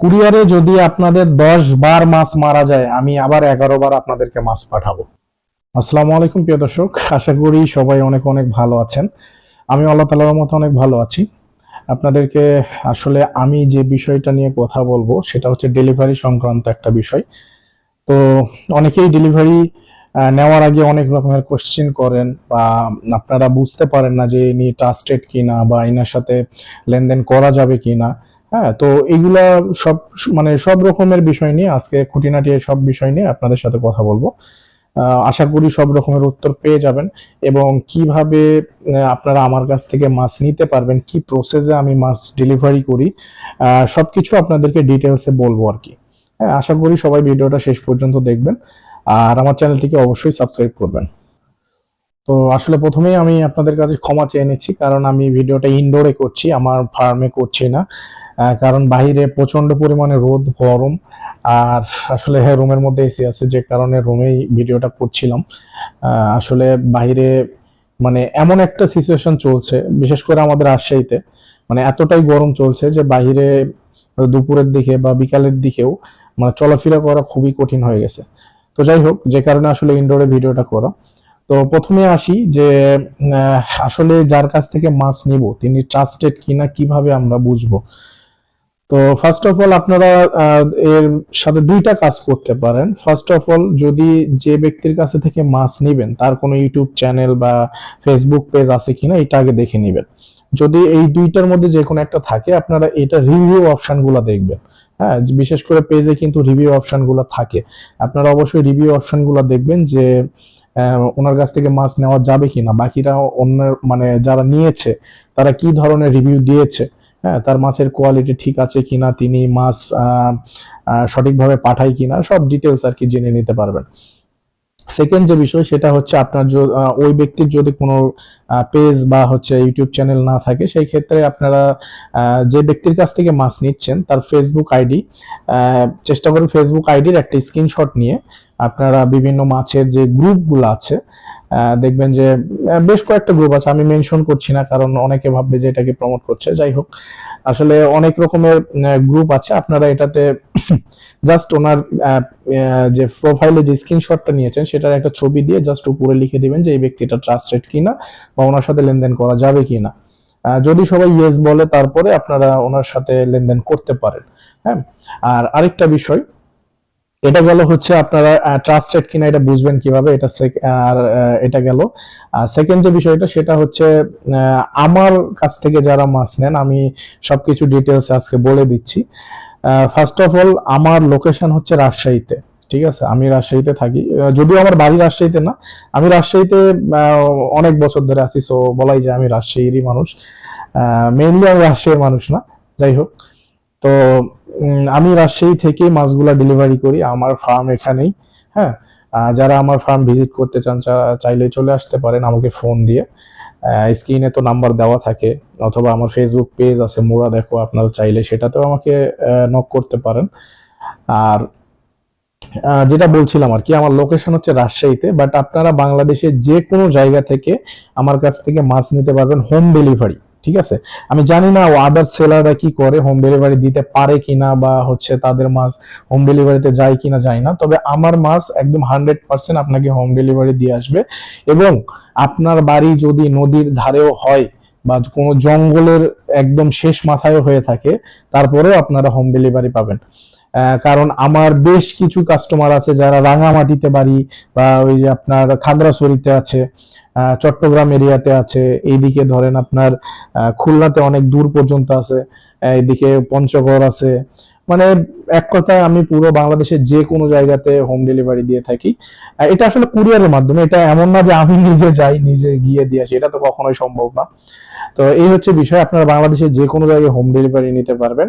কুরিয়ারে যদি আপনাদের দশ বার মাছ মারা যায়, আমি আবার এগারো বার আপনাদেরকে মাছ পাঠাবো। আসসালামু আলাইকুম, প্রিয় দর্শক। আশা করি সবাই অনেক অনেক ভালো আছেন। আমি আল্লাহ তালার মতো অনেক ভালো আছি। আপনাদেরকে আসলে আমি যে বিষয়টা নিয়ে কথা বলব, সেটা হচ্ছে ডেলিভারি সংক্রান্ত একটা বিষয়। তো অনেকেই ডেলিভারি নেওয়ার আগে অনেক রকমের কোশ্চেন করেন বা আপনারা বুঝতে পারেন না যে ইনি ট্রাস্টেড কিনা বা এনার সাথে লেনদেন করা যাবে কিনা। হ্যাঁ তো এইগুলা সব মানে সব রকমের বিষয় নিয়ে আজকে খুঁটিনাটি সব বিষয় নিয়ে আপনাদের সাথে কথা বলব। আশা করি সব রকমের উত্তর পেয়ে যাবেন এবং কীভাবে আপনারা আমার কাছ থেকে মাছ নিতে পারবেন কি প্রসেসে আমি মাছ ডেলিভারি করি আহ, সবকিছু আপনাদেরকে ডিটেলসে বলব আর কি। হ্যাঁ আশা করি সবাই ভিডিওটা শেষ পর্যন্ত দেখবেন আর আমার চ্যানেলটিকে অবশ্যই সাবস্ক্রাইব করবেন। তো আসলে প্রথমেই আমি আপনাদের কাছে ক্ষমা চেয়ে নিচ্ছি কারণ আমি ভিডিওটা ইনডোরে করছি আমার ফার্মে করছি না। কারণ বাইরে প্রচণ্ড পরিমাণে রোদ, গরম, আর আসলে হ্যাঁ রুমের মধ্যে এসি আছে, যে কারণে রুমেই ভিডিওটা করছিলাম। আসলে বাইরে মানে এমন একটা সিচুয়েশন চলছে, বিশেষ করে আমাদের রাজশাহীতে মানে এতটাই গরম চলছে যে বাইরে দুপুরের দিকে বা বিকালের দিকেও মানে চলাফেরা করা খুবই কঠিন হয়ে গেছে। তো যাই হোক, যে কারণে আসলে ইনডোরে ভিডিওটা করা। তো প্রথমে আসি যে আসলে যার কাছ থেকে মাছ নিব, তিনি ট্রাস্টেড কিনা, কীভাবে আমরা বুঝব? তো ফার্স্ট অফ অল আপনারা এর সাথে দুইটা কাজ করতে পারেন। ফার্স্ট অফ অল যদি যে ব্যক্তির কাছে থেকে মাছ নেবেন, তার কোনো ইউটিউব চ্যানেল বা ফেসবুক পেজ আছে কিনা, এটা আগে দেখে নেবেন। যদি এই দুইটার মধ্যে যে কোনো একটা থাকে, আপনারা এটা রিভিউ অপশনগুলো দেখবেন। হ্যাঁ বিশেষ করে পেজে কিন্তু রিভিউ অপশনগুলো থাকে। আপনারা অবশ্যই রিভিউ অপশনগুলো দেখবেন যে ওনার কাছ থেকে মাছ নেওয়া যাবে কিনা, বাকিরা অন্যের মানে যারা নিয়েছে, তারা কি ধরনের রিভিউ দিয়েছে। হ্যাঁ তার মাছের কোয়ালিটি ঠিক আছে কিনা, তিনি মাছ সঠিকভাবে পাঠায় কিনা, সব ডিটেলস আর কি জেনে নিতে পারবেন। সেকেন্ড যে বিষয়, সেটা হচ্ছে আপনার ওই ব্যক্তির যদি কোনো পেজ বা হচ্ছে ইউটিউব চ্যানেল না থাকে, সেই ক্ষেত্রে আপনারা যে ব্যক্তির কাছ থেকে মাছ নিচ্ছেন, তার ফেসবুক আইডি চেষ্টা করুন ফেসবুক আইডির একটা স্ক্রিনশট নিয়ে আপনারা বিভিন্ন মাছের যে গ্রুপগুলো আছে দেখবেন যে বেশ কয়েকটা গ্রুপ আছে, আমি মেনশন করছি না, কারণ অনেকে ভাববে যে এটাকে প্রমোট করছে। যাই হোক, আসলে অনেক রকমের গ্রুপ আছে, আপনারা এটাতে জাস্ট ওনার যে প্রোফাইলে যে স্ক্রিনশটটা নিয়েছেন, সেটার একটা ছবি দিয়ে জাস্ট উপরে লিখে দিবেন যে এই ব্যক্তিটা ট্রাস্টেড কিনা বা ওনার সাথে লেনদেন করা যাবে কিনা। যদি সবাই ইয়েস বলে, তারপরে আপনারা ওনার সাথে লেনদেন করতে পারেন। হ্যাঁ? আর আরেকটা বিষয় এটা গেল হচ্ছে আপনারা ট্রাস্টেড কিনা এটা বুঝবেন কীভাবে, এটা আর এটা গেল। সেকেন্ড যে বিষয়টা, সেটা হচ্ছে আমার কাছ থেকে যারা মাছ নেন, আমি সবকিছু ডিটেলস আজকে বলে দিচ্ছি। ফার্স্ট অফ অল আমার লোকেশন হচ্ছে রাজশাহীতে, ঠিক আছে? আমি রাজশাহীতে থাকি। যদিও আমার বাড়ি রাজশাহীতে না, আমি রাজশাহীতে অনেক বছর ধরে আছি সো বলাই যায় আমি রাজশাহীরই মানুষ। মেইনলি আমি রাজশাহীর মানুষ না, যাই হোক। তো আমি রাজশাহী থেকে মাছগুলা ডেলিভারি করি, আমার ফার্ম এখানেই হ্যাঁ? যারা আমার ফার্ম ভিজিট করতে চান চাইলে চলে আসতে পারেন আমাকে ফোন দিয়ে। স্ক্রিনে তো নাম্বার দেওয়া থাকে, অথবা আমার ফেসবুক পেজ আছে, মোরা দেখো, আপনারা চাইলে সেটাতেও আমাকে নক করতে পারেন। আর যেটা বলছিলাম আর কি, আমার লোকেশন হচ্ছে রাজশাহীতে বাট আপনারা বাংলাদেশের যে কোনো জায়গা থেকে আমার কাছ থেকে মাছ নিতে পারবেন হোম ডেলিভারি ঠিক আছে? আমি জানি না ও আদার সেলাররা কি করে হোম ডেলিভারি দিতে পারে কিনা বা হচ্ছে তাদের মাছ হোম ডেলিভারিতে যায় কিনা যায় না। তবে আমার মাছ একদম হান্ড্রেড পার্সেন্ট আপনাকে হোম ডেলিভারি দিয়ে আসবে। এবং আপনার বাড়ি যদি নদীর ধারেও হয় বা কোনো জঙ্গলের একদম শেষ মাথায় হয়ে থাকে, তারপরেও আপনারা হোম ডেলিভারি পাবেন। কারণ আমার বেশ কিছু কাস্টমার আছে যারা রাঙামাটিতে বাড়ি বা ওই আপনার খাগড়াছড়িতে আছে। চট্টগ্রাম এরিয়াতে আছে। এইদিকে ধরেন আপনার খুলনাতে অনেক দূর পর্যন্ত আছে। এইদিকে পঞ্চগড় আছে। মানে এক কথায় আমি পুরো বাংলাদেশের যে কোনো জায়গাতে হোম ডেলিভারি দিয়ে থাকি। এটা আসলে কুরিয়ারের মাধ্যমে। এটা এমন না যে আমি নিজে যাই, নিজে গিয়ে দিয়ে আসি। এটা তো কখনোই সম্ভব না। তো এই হচ্ছে বিষয়। আপনারা বাংলাদেশের যে কোনো জায়গায় হোম ডেলিভারি নিতে পারবেন।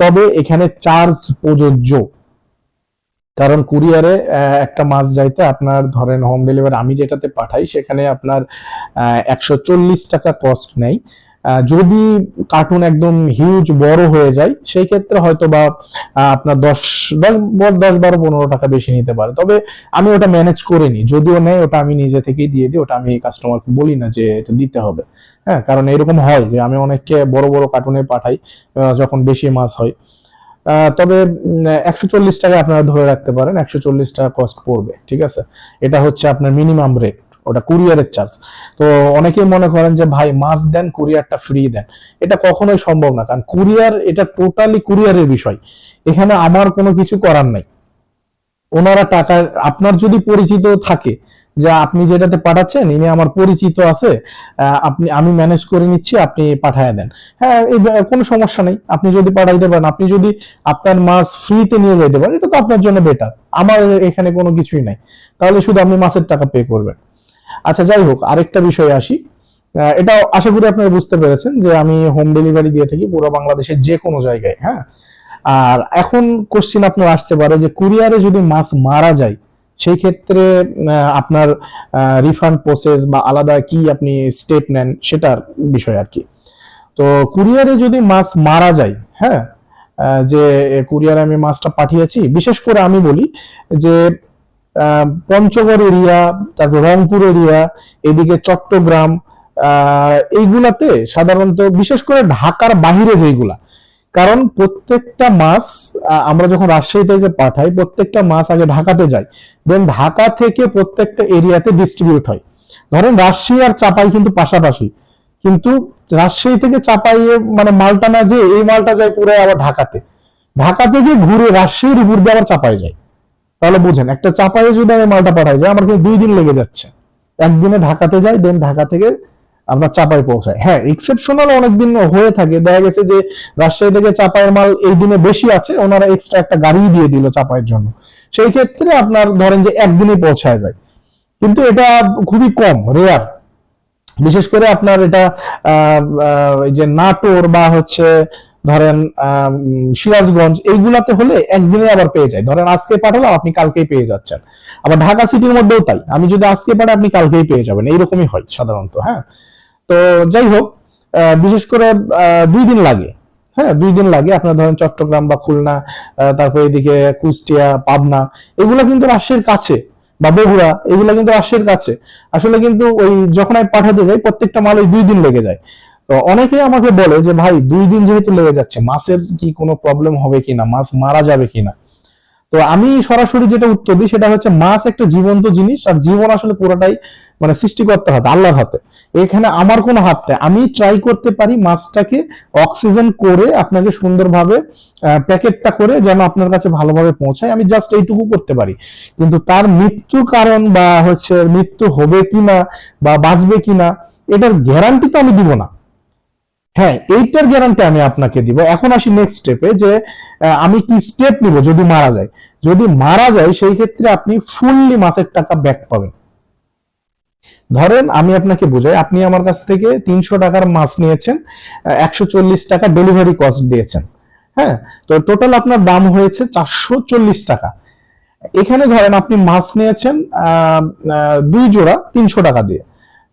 তবে এখানে চার্জ প্রযোজ্য। কারণ কুরিয়ারে একটা মাছ যাইতে আপনার ধরেন হোম ডেলিভারি আমি যেটাতে পাঠাই, সেখানে আপনার একশো চল্লিশ টাকা কস্ট নেই। যদি কার্টুন একদম হিউজ বড় হয়ে যায়, সেই ক্ষেত্রে হয়তো বা আপনার দশ দশ দশ বারো, পনেরো টাকা বেশি নিতে পারে। তবে আমি ওটা ম্যানেজ করে নিই। যদিও নেই, ওটা আমি নিজে থেকেই দিয়ে দিই, ওটা আমি কাস্টমারকে বলি না যে এটা দিতে হবে। হ্যাঁ কারণ এরকম হয় যে আমি অনেককে বড় বড় কার্টুনে পাঠাই যখন বেশি মাছ হয়। তবে একশো চল্লিশ টাকা আপনারা ধরে রাখতে পারেন, একশো চল্লিশ টাকা কস্ট পড়বে, ঠিক আছে? এটা হচ্ছে আপনার মিনিমাম রেট ওটা কুরিয়ারের চার্জ তো অনেকেই মনে করেন যে, ভাই মাছ দেন কুরিয়ারটা ফ্রি দেন। এটা কখনোই সম্ভব না, কারণ কুরিয়ার এটা টোটালি কুরিয়ারের বিষয়। এখানে আমার কোনো কিছু করার নাই। ওনারা টাকা, আপনার যদি পরিচিত থাকে যে আপনি যেটাতে পাঠাচ্ছেন, ইনি আমার পরিচিত আছে আপনি, আমি ম্যানেজ করে নিচ্ছি, আপনি পাঠায় দেন। হ্যাঁ কোনো সমস্যা নেই। আপনি যদি পাঠাইতে পারেন, আপনি যদি আপনার মাছ ফ্রিতে নিয়ে যেতে পারেন, এটা তো আপনার জন্য বেটার আমার এখানে কোনো কিছুই নাই। তাহলে শুধু আপনি মাছের টাকা পে করবেন। আচ্ছা যাই হোক, আরেকটা বিষয়ে আসি। এটা আশা করি আপনারা বুঝতে পেরেছেন যে আমি হোম ডেলিভারি দিয়ে থাকি পুরো বাংলাদেশের যে কোনো জায়গায় হ্যাঁ? আর এখন কোশ্চিন আপনার আসতে পারে যে কুরিয়ারে যদি মাছ মারা যায় সেই ক্ষেত্রে আপনার রিফান্ড প্রসেস বা আলাদা কি আপনি স্টেপ নেন সেটার বিষয় আর কি। তো কুরিয়ারে যদি মাছ মারা যায় হ্যাঁ যে কুরিয়ারে আমি মাছটা পাঠিয়েছি, বিশেষ করে আমি বলি যে পঞ্চগড় এরিয়া তারপর রংপুর এরিয়া এদিকে চট্টগ্রাম এইগুলাতে সাধারণত বিশেষ করে ঢাকার বাহিরে যেইগুলা কারণ প্রত্যেকটা মাছ আমরা যখন রাজশাহী থেকে পাঠাই, প্রত্যেকটা মাছ আগে ঢাকাতে যায় দেন ঢাকা থেকে প্রত্যেকটা এরিয়াতে ডিস্ট্রিবিউট হয়। ধরেন রাজশাহী আর চাপাই কিন্তু পাশাপাশি। কিন্তু রাজশাহী থেকে চাপাইয়ে মানে মালটা না যে এই মালটা যায় পুরো আবার ঢাকাতে। ঢাকা থেকে ঘুরে রাজশাহীর উপর দিয়ে আবার চাপাই যায় তাহলে বুঝেন, একটা চাপাইয়ে যদি আমি মালটা পাঠাই যায় আমার কিন্তু দুই দিন লেগে যাচ্ছে। একদিনে ঢাকাতে যাই দেন ঢাকা থেকে আপনার চাপাই পৌঁছায়। হ্যাঁ এক্সেপশনাল অনেকদিন হয়ে থাকে। দেখা গেছে যে রাজশাহী থেকে চাপাইয়ের মাল এই দিনে বেশি আছে, ওনারা এক্সট্রা একটা গাড়ি দিয়ে দিল চাপাইয়ের জন্য। সেই ক্ষেত্রে আপনার ধরেন যে একদিনে পৌঁছায় যায়। কিন্তু এটা খুবই কম রেয়ার বিশেষ করে আপনার এটা যে নাটোর বা হচ্ছে ধরেন সিরাজগঞ্জ, এইগুলাতে হলে একদিনে আবার পেয়ে যায়। ধরেন আজকে পাঠালাম, আপনি কালকেই পেয়ে যাচ্ছেন। আবার ঢাকা সিটির মধ্যেও তাই। আমি যদি আজকে পাঠাই, আপনি কালকেই পেয়ে যাবেন। এইরকমই হয় সাধারণত হ্যাঁ। তো যাই হোক বিশেষ করে দুই দিন লাগে। হ্যাঁ দুই দিন লাগে। আপনার ধরেন চট্টগ্রাম বা খুলনা তারপর এদিকে কুষ্টিয়া, পাবনা, এগুলো কিন্তু রাজশাহীর কাছে বা বগুড়া, এগুলো কিন্তু রাজশাহীর কাছে। আসলে কিন্তু ওই যখন আমি পাঠাতে যাই, প্রত্যেকটা মাল ওই দুই দিন লেগে যায়। তো অনেকেই আমাকে বলে যে, ভাই, দুই দিন যেহেতু লেগে যাচ্ছে, মাছের কি কোনো প্রবলেম হবে কিনা? মাছ মারা যাবে কিনা? তো আমি সরাসরি যেটা উত্তর দিই, সেটা হচ্ছে মাছ একটা জীবন্ত জিনিস, আর জীবন আসলে পুরোটাই মানে সৃষ্টিকর্তার হাতে আল্লাহর হাতে। এখানে আমার কোনো হাত নেই আমি ট্রাই করতে পারি মাছটাকে অক্সিজেন করে আপনাকে সুন্দরভাবে প্যাকেটটা করে যেন আপনার কাছে ভালোভাবে পৌঁছায়। আমি জাস্ট এইটুকু করতে পারি। কিন্তু তার মৃত্যু কারণ বা হচ্ছে মৃত্যু হবে কিনা বা বাঁচবে কিনা, এটার গ্যারান্টি তো আমি দিব না। হ্যাঁ এইটার গ্যারান্টি আমি আপনাকে দিব। এখন আসি নেক্সট স্টেপে যে আমি কি স্টেপ নিব যদি মারা যায়? যদি মারা যায়, সেই ক্ষেত্রে আপনি ফুললি মাসের টাকা ব্যাক পাবেন। ধরেন আমি আপনাকে বোঝাই, আপনি আমার কাছ থেকে তিনশো টাকার মাছ নিয়েছেন একশো চল্লিশ টাকা ডেলিভারি কস্ট দিয়েছেন। হ্যাঁ তো টোটাল আপনার দাম হয়েছে চারশো চল্লিশ টাকা। এখানে ধরেন আপনি মাছ নিয়েছেন দুই জোড়া তিনশো টাকা দিয়ে।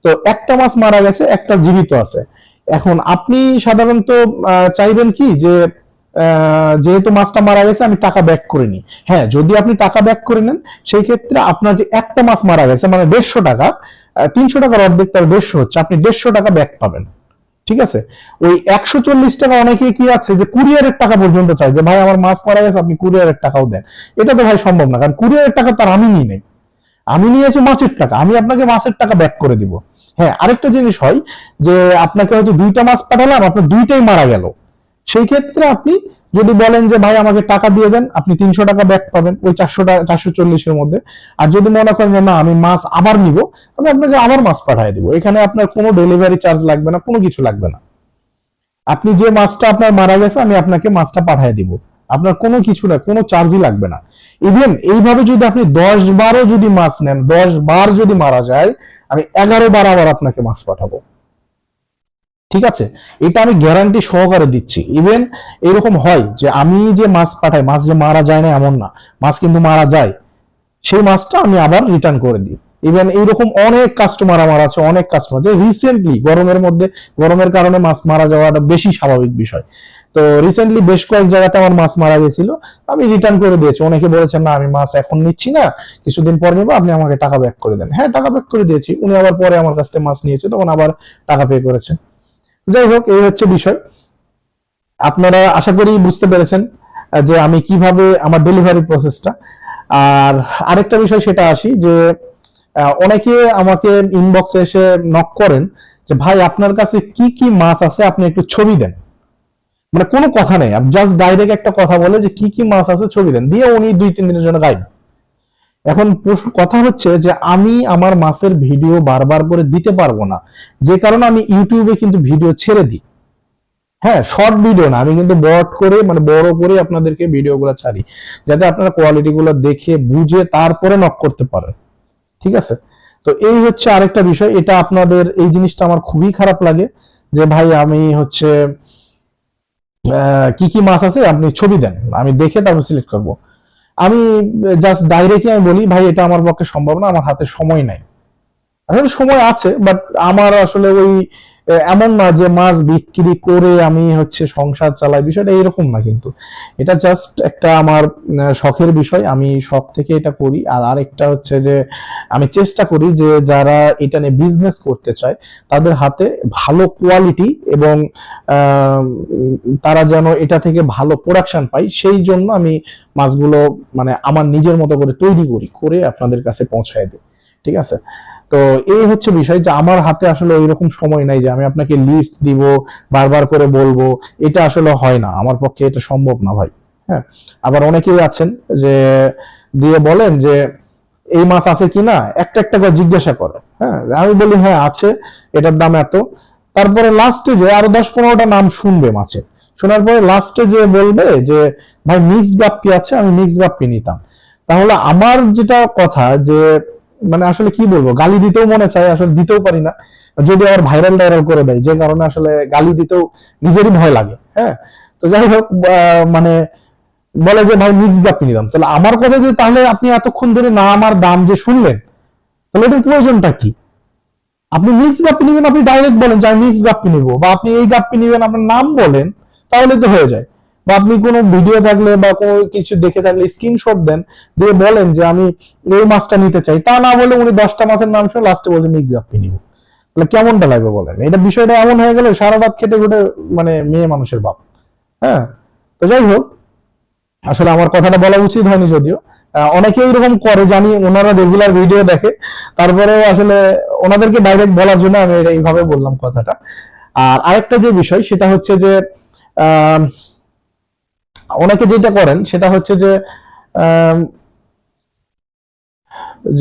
তো একটা মাছ মারা গেছে, একটা জীবিত আছে। এখন আপনি সাধারণত চাইবেন কি যে যেহেতু মাছটা মারা গেছে, আমি টাকা ব্যাক করে নিই হ্যাঁ যদি আপনি টাকা ব্যাক করে নেন, সেই ক্ষেত্রে আপনার যে একটা মাছ মারা গেছে মানে দেড়শো টাকা তিনশো টাকার অর্ধেক তার দেড়শো হচ্ছে, আপনি দেড়শো টাকা ব্যাক পাবেন। ঠিক আছে? ওই একশো চল্লিশ টাকা অনেকে কি আছে যে কুরিয়ারের টাকা পর্যন্ত চাই যে ভাই আমার মাছ মারা গেছে, আপনি কুরিয়ারের টাকাও দেন। এটা তো ভাই সম্ভব না, কারণ কুরিয়ারের টাকা তার আমি নিই নাই। আমি নিয়েছি মাছের টাকা, আমি আপনাকে মাছের টাকা ব্যাক করে দিব। হ্যাঁ আরেকটা জিনিস হয় যে আপনাকে হয়তো দুইটা মাছ পাঠালাম, আপনার দুইটাই মারা গেল। সেই ক্ষেত্রে আপনি যদি বলেন যে, ভাই, আমাকে টাকা দিয়ে দেন, আপনি তিনশো টাকা ব্যাক পাবেন ওই চারশো টাকা চারশো চল্লিশের মধ্যে। আর যদি মনে করেন যে, না, আমি মাছ আবার নিব, আমি আপনাকে আবার মাছ পাঠিয়ে দিব। এখানে আপনার কোনো ডেলিভারি চার্জ লাগবে না, কোনো কিছু লাগবে না। আপনি যে মাছটা আপনার মারা গেছে, আমি আপনাকে মাছটা পাঠিয়ে দিব। আপনার কোনো কিছু না, কোনো চার্জই লাগবে না। ইভেন এইভাবে যদি আপনি দশ বারও যদি মাছ নেন, দশ বার যদি মারা যায়, আমি এগারো বার আবার আপনাকে মাছ পাঠাবো। ঠিক আছে? এটা আমি গ্যারান্টি সহকারে দিচ্ছি। ইভেন এরকম হয় যে আমি যে মাছ পাঠাই, মাছ যে মারা যায় না এমন না, মাছ কিন্তু মারা যায়, সেই মাছটা আমি আবার রিটার্ন করে দিই। ইভেন এইরকম অনেক কাস্টমার আমার আছে, অনেক কাস্টমার যে রিসেন্টলি গরমের মধ্যে, গরমের কারণে মাছ মারা যাওয়াটা বেশি স্বাভাবিক বিষয়। তো রিসেন্টলি বেশ কয়েক জায়গাতে আমার মাছ মারা গেছিল, আমি রিটার্ন করে দিয়েছি। অনেকে বলেছেন, না, আমি মাছ এখন নিচ্ছি না, কিছুদিন পর নেব, আপনি আমাকে টাকা ব্যাক করে দেন। হ্যাঁ টাকা ব্যাক করে দিয়েছি। উনি আবার পরে আমার কাছ থেকে মাছ নিয়েছে, তখন আবার টাকা পে করেছে। যাই হোক, এই হচ্ছে বিষয়। আপনারা আশা করি বুঝতে পেরেছেন যে আমি কীভাবে আমার ডেলিভারি প্রসেসটা আর আরেকটা বিষয় সেটা আসি, যে অনেকে আমাকে ইনবক্সে এসে নক করেন, যে, ভাই, আপনার কাছে কি কি মাছ আছে? আপনি একটু ছবি দেন। মানে কোনো কথা নেই জাস্ট ডাইরেক্ট একটা কথা বলে যে, কি কি মাছ আছে, ছবি দেন। দিয়ে উনি দুই, তিন দিনের জন্য গাইব এখন কথা হচ্ছে যে আমি আমার মাছের ভিডিও বারবার করে দিতে পারব না। যে কারণে আমি ইউটিউবে কিন্তু ভিডিও ছেড়ে দিই। হ্যাঁ শর্ট ভিডিও না, আমি কিন্তু বড় করে মানে বড় করে আপনাদেরকে ভিডিওগুলো ছাড়ি। যাতে আপনারা কোয়ালিটি গুলো দেখে, বুঝে তারপরে নক করতে পারেন। ঠিক আছে? তো এই হচ্ছে আরেকটা বিষয়। এটা আপনাদের, এই জিনিসটা আমার খুবই খারাপ লাগে যে ভাই আমি হচ্ছে কি কি মাছ আছে আপনি ছবি দেন। আমি দেখে তারপর সিলেক্ট করব। আমি জাস্ট ডাইরেক্টলি আমি বলি, ভাই, এটা আমার পক্ষে সম্ভব না, আমার হাতে সময় নাই। আসলে সময় আছে বাট আমার আসলে ওই এমন না যে মাছ বিক্রি করে আমি হচ্ছে সংসার চালাই, বিষয়টা এরকম না কিন্তু। এটা জাস্ট একটা আমার শখের বিষয়, আমি শখ থেকে এটা করি। আর আরেকটা হচ্ছে যে, আমি চেষ্টা করি যে যারা এটা নিয়ে বিজনেস করতে চায়, তাদের হাতে ভালো কোয়ালিটি এবং তারা যেন এটা থেকে ভালো প্রোডাকশন পায়, সেই জন্য আমি মাছগুলো মানে আমার নিজের মতো করে তৈরি করি, করে আপনাদের কাছে পৌঁছায় দিই। ঠিক আছে? তো এই হচ্ছে বিষয় যে আমার হাতে আসলে ওইরকম সময় নাই যে আমি আপনাকে লিস্ট দিব, বারবার করে বলব, এটা আসলে হয় না। আমার পক্ষে এটা সম্ভব না ভাই হ্যাঁ। আবার অনেকেই আছেন যে দিয়ে বলেন যে এই মাছ আছে কিনা, একটা একটা করে জিজ্ঞাসা করে হ্যাঁ। আমি বলি হ্যাঁ আছে। এটার দাম এত। তারপরে লাস্টে যে আরও দশ পনেরোটা নাম শুনবে মাছের শোনার পরে লাস্টে যে বলবে যে, ভাই মিক্সড গাপ্পি আছে, আমি মিক্সড গাপ্পি নিতাম। তাহলে আমার যেটা কথা যে মানে আসলে কি বলব, গালি দিতেও মনে চায়, আসলে দিতেও পারি না। যদি আবার ভাইরাল টাইরাল করে দেয়, যে কারণে আসলে গালি দিতেও নিজেরই ভয় লাগে হ্যাঁ? তো যাই হোক মানে বলে যে, ভাই মিক্স গাপ্পি নিলাম তাহলে আমার কথা যে তাহলে আপনি এতক্ষণ ধরে না আমার দাম যে শুনলেন, তাহলে এটার প্রয়োজনটা কি? আপনি মিক্স গাপ্পি নিবেন, আপনি ডাইরেক্ট বলেন যে, আমি মিক্স গাপ্পি নিব। বা আপনি এই গাপ্পি নিবেন, আপনার নাম বলেন, তাহলে তো হয়ে যায়। বা আপনি কোনো ভিডিও থাকলে বা কোনো কিছু দেখে থাকলে স্ক্রিনশট দেন দিয়ে বলেন যে আমি এই মাছটা নিতে চাই। তা না বলে উনি দশটা মাছের নাম শুনে লাস্টে বলছে মিক্স গাপ্পি নিব তাহলে কেমনটা লাগবে বলেন? এটা বিষয়টা এমন হয়ে গেল সারা রাত খেটে খুটে মানে মেয়ে মানুষের বাপ। হ্যাঁ? তো যাই হোক আসলে আমার কথাটা বলা উচিত হয়নি যদিও। আহ, অনেকেই এরকম করে জানি ওনারা রেগুলার ভিডিও দেখে। তারপরেও আসলে ওনাদেরকে ডাইরেক্ট বলার জন্য আমি এইভাবে বললাম কথাটা। আর আরেকটা যে বিষয় সেটা হচ্ছে যে আম, অনেকে যেটা করেন, সেটা হচ্ছে যে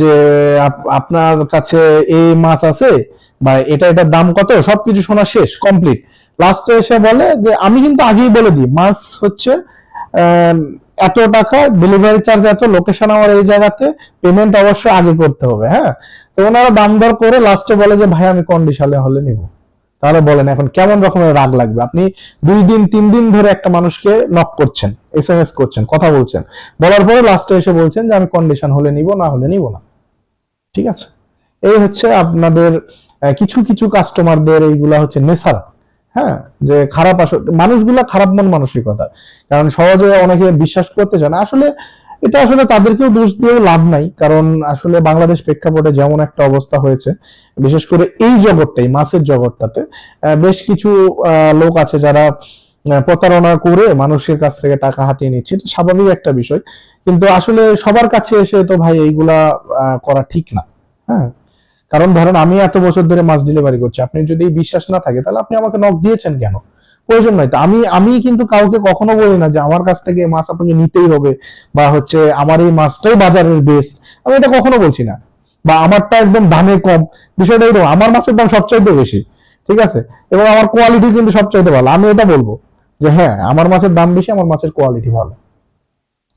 যে আপনার কাছে এই মাছ আছে, বা এটা এটার দাম কত, সবকিছু শোনা শেষ কমপ্লিট লাস্টে এসে বলে যে, আমি কিন্তু আগেই বলে দিই, মাছ হচ্ছে এত টাকা ডেলিভারি চার্জ এত লোকেশন আমার এই জায়গাতে পেমেন্ট অবশ্যই আগে করতে হবে হ্যাঁ? তো ওনারা দাম দর করে লাস্টে বলে যে, ভাই, আমি কন্ডিশনে হলে নিব। তাহলে বলেন এখন কেমন রকমের রাগ লাগবে? আপনি দুই দিন, তিন দিন ধরে একটা মানুষকে নক করছেন এস এম এস করছেন, কথা বলছেন। বলার পরে লাস্টে এসে বলছেন যে, আমি কন্ডিশন হলে নিব, না হলে নিব না। ঠিক আছে? এই হচ্ছে আপনাদের কিছু কিছু কাস্টমারদের এইগুলা হচ্ছে নেশার হ্যাঁ? যে খারাপ আসলে, মানুষগুলা খারাপ মন মানসিকতা কারণ সহজে অনেকে বিশ্বাস করতে চায় না। আসলে এটা আসলে তাদেরকেও দোষ দিয়েও লাভ নাই, কারণ আসলে বাংলাদেশ প্রেক্ষাপটে যেমন একটা অবস্থা হয়েছে, বিশেষ করে এই জগৎটাই, মাছের জগৎটাতে বেশ কিছু লোক আছে যারা প্রতারণা করে মানুষের কাছ থেকে টাকা হাতিয়ে নিচ্ছে স্বাভাবিক একটা বিষয়, কিন্তু আসলে সবার কাছে এসে তো ভাই এইগুলা করা ঠিক না হ্যাঁ? কারণ ধরেন আমি এত বছর ধরে মাছ ডেলিভারি করছি, আপনি যদি বিশ্বাস না থাকে, তাহলে আপনি আমাকে নক দিয়েছেন কেন? প্রয়োজন নয়। তো আমি আমি কিন্তু কাউকে কখনো বলি না যে আমার কাছ থেকে মাছ আপনাকে নিতেই হবে বা হচ্ছে আমার এই মাছটাই বাজারের বেস্ট আমি এটা কখনো বলছি না। বা আমারটা একদম দামে কম। বিষয়টা এরকম, আমার মাছের দাম সবচাইতে বেশি, ঠিক আছে? এবং আমার কোয়ালিটি কিন্তু সবচাইতে ভালো। আমি এটা বলব যে হ্যাঁ আমার মাছের দাম বেশি, আমার মাছের কোয়ালিটি ভালো।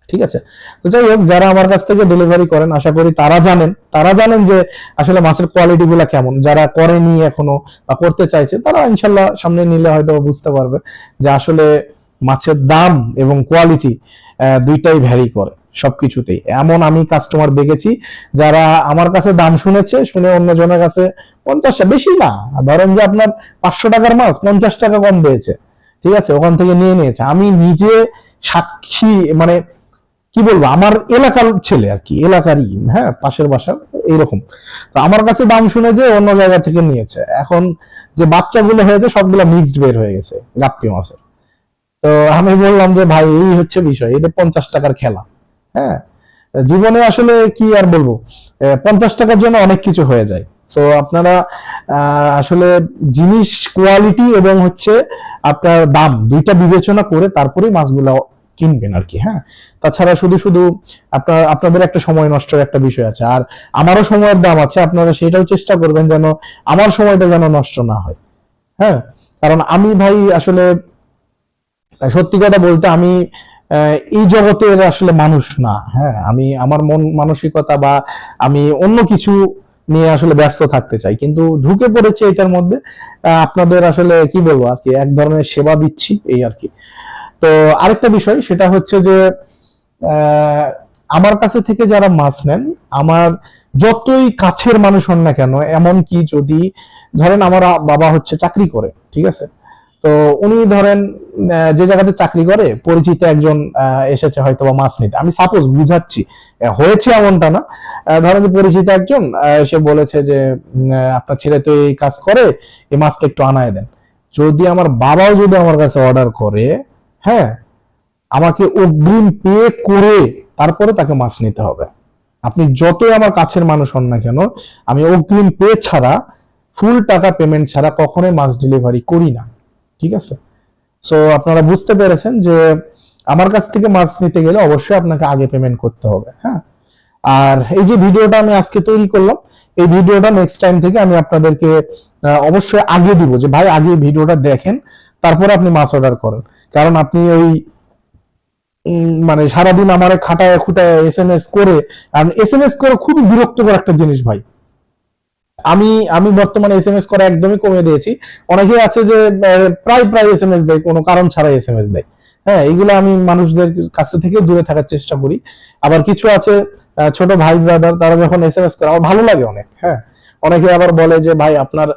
ঠিক আছে? তো যাই হোক, যারা আমার কাছ থেকে ডেলিভারি করেন, আশা করি তারা জানেন। তারা জানেন যে আসলে মাছের কোয়ালিটি গুলা কেমন। যারা করেনি এখনও বা করতে চাইছে, তারা ইনশাল্লাহ সামনে নিলে হয়তো বুঝতে পারবে যে আসলে মাছের দাম এবং কোয়ালিটি দুইটাই ভ্যারি করে সবকিছুতেই। এমন আমি কাস্টমার দেখেছি যারা আমার কাছে দাম শুনেছে, শুনে অন্য জনের কাছে পঞ্চাশ বেশি না। ধরেন যে আপনার পাঁচশো টাকার মাছ পঞ্চাশ টাকা কম পেয়েছে। ঠিক আছে? ওখান থেকে নিয়ে নিয়েছে। আমি নিজে সাক্ষী মানে কি বলব? আমার এলাকার ছেলে আর কি, এলাকারই হ্যাঁ পাশের বাসার এইরকম। তো আমার কাছে দাম শুনে যে অন্য জায়গা থেকে নিয়েছে। এখন যে বাচ্চাগুলো হয়েছে, সবগুলো মিক্সড বের হয়ে গেছে, গাপ্পি মাছের। তো আমি বললাম যে, ভাই, এই হচ্ছে বিষয় এটা পঞ্চাশ টাকার খেলা। হ্যাঁ জীবনে আসলে কি আর বলব? পঞ্চাশ টাকার জন্য অনেক কিছু হয়ে যায়। তো আপনারা আসলে জিনিস কোয়ালিটি এবং হচ্ছে আপনার দাম, দুইটা বিবেচনা করে তারপরেই মাছগুলো কিনবেন আর কি হ্যাঁ? তাছাড়া শুধু শুধু আপনার, আপনাদের একটা সময় নষ্টের একটা বিষয় আছে। আর আমারও সময়ের দাম আছে, আপনারা সেটাও চেষ্টা করবেন যেন আমার সময়টা যেন নষ্ট না হয় হ্যাঁ? কারণ আমি ভাই আসলে, সত্যি কথা বলতে আমি এই জগতের আসলে মানুষ না হ্যাঁ? আমি, আমার মন মানসিকতা বা আমি অন্য কিছু নিয়ে আসলে ব্যস্ত থাকতে চাই। কিন্তু ঢুকে পড়েছে এটার মধ্যে আপনাদের আসলে কি বলব আর কি, এক ধরনের সেবা দিচ্ছি এই আর কি। তো আরেকটা বিষয়, সেটা হচ্ছে যে আমার কাছে থেকে যারা মাছ নেন, আমার যতই কাছের মানুষ হন না কেন, এমন কি যদি ধরেন আমার বাবা হচ্ছে চাকরি করে, ঠিক আছে? তো উনি ধরেন যে জায়গাতে চাকরি করে, পরিচিত একজন এসেছে হয়তো বা মাছ নিতে। আমি সাপোজ বুঝাচ্ছি হয়েছে এমনটা না। ধরেন যে পরিচিত একজন এসে বলেছে যে আপনার ছেলে তো এই কাজ করে, এই মাছটা একটু আনায় দেন। যদি আমার বাবাও যদি আমার কাছে অর্ডার করে হ্যাঁ আমাকে অগ্রিম পে করে তারপরে তাকে মাছ নিতে হবে। আপনি যতই আমার কাছের মানুষ হন না কেন, আমি অগ্রিম পে ছাড়া ফুল টাকা পেমেন্ট ছাড়া কখনোই মাছ ডেলিভারি করি না। ঠিক আছে? সো আপনারা বুঝতে পেরেছেন যে আমার কাছ থেকে মাছ নিতে গেলে অবশ্যই আপনাকে আগে পেমেন্ট করতে হবে হ্যাঁ? আর এই যে ভিডিওটা আমি আজকে তৈরি করলাম, এই ভিডিওটা নেক্সট টাইম থেকে আমি আপনাদেরকে অবশ্যই আগে দিব যে, ভাই, আগে ভিডিওটা দেখেন, তারপরে আপনি মাছ অর্ডার করেন। কারণ আপনি ওই মানে সারাদিন আমার খাটায় খুটায় এস এম এস করে আর এস এম এস করে খুবই বিরক্তকর একটা জিনিস ভাই। আমি আমি বর্তমানে এস এম এস করা একদমই কমে দিয়েছি। অনেকে আছে যে প্রায় প্রায় এস এম এস দেয়, কোনো কারণ ছাড়া এস এম এস দেয়। হ্যাঁ এইগুলো আমি মানুষদের কাছে থেকে দূরে থাকার চেষ্টা করি। আবার কিছু আছে ছোট ভাই ব্রাদার তারা যখন এস এম এস করে, আমার ভালো লাগে অনেক হ্যাঁ। অনেকে আবার বলে যে, ভাই, আপনার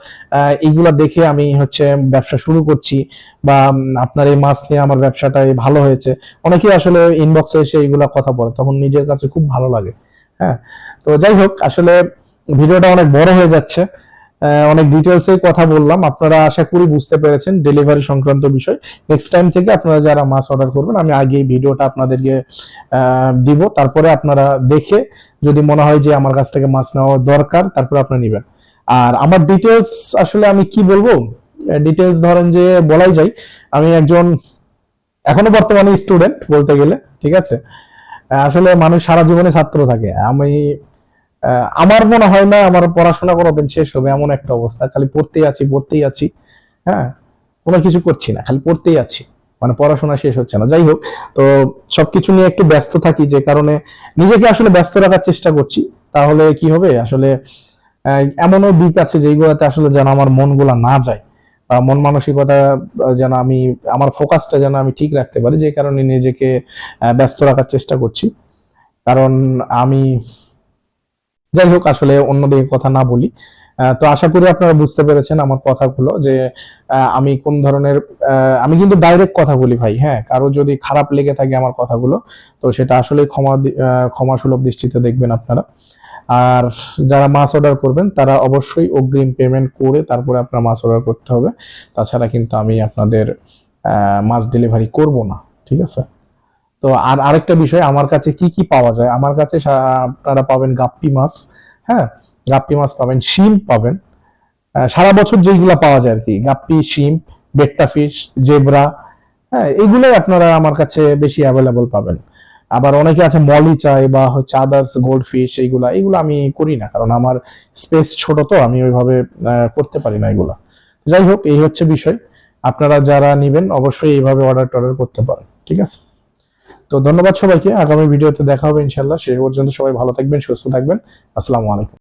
এইগুলা দেখে আমি হচ্ছে ব্যবসা শুরু করছি বা আপনার এই মাছ নিয়ে আমার ব্যবসাটা ভালো হয়েছে। অনেকেই আসলে ইনবক্সে এসে এইগুলা কথা বলে, তখন নিজের কাছে খুব ভালো লাগে। হ্যাঁ? তো যাই হোক, আসলে ভিডিওটা অনেক বড় হয়ে যাচ্ছে। অনেক ডিটেলসে কথা বললাম। আপনারা আশা করি বুঝতে পেরেছেন ডেলিভারি সংক্রান্ত বিষয়। নেক্সট টাইম থেকে আপনারা যারা মাছ অর্ডার করবেন, আমি আগে এই ভিডিওটা আপনাদেরকে দিব। তারপরে আপনারা দেখে যদি মনে হয় যে আমার কাছ থেকে মাছ নেওয়া দরকার, তারপরে আপনারা নেবেন। আর আমার ডিটেলস আসলে আমি কি বলব? ডিটেলস ধরেন যে বলাই যায়, আমি একজন এখনও বর্তমানে স্টুডেন্ট বলতে গেলে, ঠিক আছে? আসলে মানুষ সারা জীবনে ছাত্র থাকে। আমি আমার মনে হয় না, আমার পড়াশোনা কোনোদিন শেষ হবে, এমন একটা অবস্থা। খালি পড়তেই আছি পড়তেই আছি। হ্যাঁ কোনো কিছু করছি না, খালি পড়তেই আছি। মানে পড়াশোনা শেষ হচ্ছে না। যাই হোক, তো সবকিছু নিয়ে একটু ব্যস্ত থাকি যে কারণে নিজেকে আসলে ব্যস্ত রাখার চেষ্টা করছি। তাহলে কি হবে? আসলে এমনও দিক আছে যেগুলোতে আসলে যেন আমার মনগুলা না যায় বা মন মানসিকতা যেন আমি, আমার ফোকাসটা যেন আমি ঠিক রাখতে পারি। যে কারণে নিজেকে ব্যস্ত রাখার চেষ্টা করছি। কারণ আমি যাই হোক, আসলে অন্যদিকে কথা না বলি। তো আশা করি আপনারা বুঝতে পেরেছেন আমার কথাগুলো যে আমি কোন ধরনের আমি কিন্তু ডাইরেক্ট কথা বলি ভাই হ্যাঁ? কারও যদি খারাপ লেগে থাকে আমার কথাগুলো, তো সেটা আসলে ক্ষমা ক্ষমা সুলভ দৃষ্টিতে দেখবেন আপনারা। আর যারা মাছ অর্ডার করবেন, তারা অবশ্যই অগ্রিম পেমেন্ট করে তারপরে আপনার মাছ অর্ডার করতে হবে। তাছাড়া কিন্তু আমি আপনাদের মাছ ডেলিভারি করব না, ঠিক আছে? তো আর আরেকটা বিষয়, আমার কাছে কি কি পাওয়া যায়? আমার কাছে আপনারা পাবেন গাপ্পি মাছ হ্যাঁ? গাপ্পি মাছ পাবেন, শিম পাবেন। সারা বছর যেগুলা পাওয়া যায় আর কি গাপ্পি, শিম, বেট্টা ফিশ, জেব্রা হ্যাঁ এগুলোই আপনারা আমার কাছে বেশি অ্যাভেলেবল পাবেন। আবার অনেকে আছে মলি চাই বা হচ্ছে আদার্স গোল্ড ফিশ এইগুলা এগুলো আমি করি না, কারণ আমার স্পেস ছোট তো, আমি ওইভাবে করতে পারি না এগুলা। যাই হোক, এই হচ্ছে বিষয়। আপনারা যারা নেবেন, অবশ্যই এইভাবে অর্ডার টর্ডার করতে পারেন, ঠিক আছে? তো ধন্যবাদ সবাইকে। আগামী ভিডিওতে দেখা হবে ইনশাল্লাহ সে পর্যন্ত সবাই ভালো থাকবেন, সুস্থ থাকবেন। আসসালামু আলাইকুম।